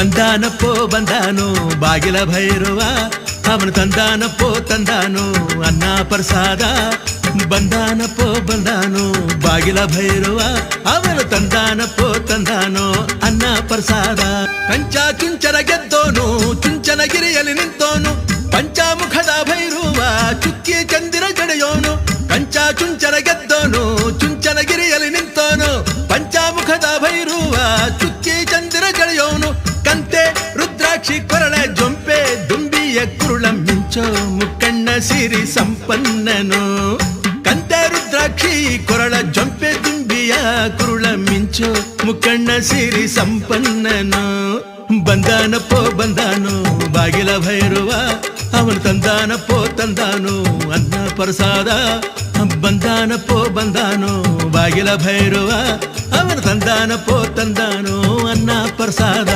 ಬಂದಾನಪ್ಪೋ, ಬಂದಾನು, ಬಾಗಿಲ ಭೈರವ. ಅವನು ತಂದಾನಪ್ಪೋ, ತಂದಾನು, ಅನ್ನ ಪ್ರಸಾದ. ಬಂದಾನಪ್ಪೋ, ಬಂದಾನು, ಬಾಗಿಲ ಭೈರವ. ಅವನು ತಂದಾನಪ್ಪೋ, ತಂದಾನು, ಅನ್ನ ಪ್ರಸಾದ. ಕಂಚ ಚುಂಚನ ಗೆದ್ದೋನು ಚುಂಚನಗಿರಿಯಲ್ಲಿ ನಿಂತೋನು. ಪಂಚಾಮುಖದ ಭೈರವ, ಚುಕ್ಕಿ ಚಂದಿರ ಜಡೆಯೋನು. ಕಂಚ ಚುಂಚನ ಗೆದ್ದೋನು ಚುಂಚನಗಿರಿಯಲ್ಲಿ ನಿಂತೋನು. ಪಂಚಾಮುಖದ ಭೈರವ ಕಂತೆ ರುದ್ರಾಕ್ಷಿ ಕೊರಳೆ ಜೊಂಪೆ ದುಂಬಿಯ ಕುರುಳ ಮಿಂಚೋ ಮುಕ್ಕಣ್ಣ ಸಿರಿ ಸಂಪನ್ನನು. ಕಂತೆ ರುದ್ರಾಕ್ಷಿ ಕೊರಳ ಜೊಂಪೆ ದುಂಬಿಯ ಕುರುಳ ಮಿಂಚೋ ಮುಕ್ಕಣ್ಣ ಸಿರಿ ಸಂಪನ್ನನು. ಬಂದಾನಪ್ಪೋ, ಬಂದಾನು, ಬಾಗಿಲ ಭೈರುವ, ಅವನು ತಂದಾನಪ್ಪೋ, ತಂದಾನು, ಅನ್ನ ಪ್ರಸಾದ. ಬಂದಾನಪ್ಪೋ, ಬಂದಾನು, ಬಾಗಿಲ ಭೈರುವ, ಅವನು ತಂದಾನಪ್ಪೋ, ತಂದಾನು, ಅನ್ನ ಪ್ರಸಾದ.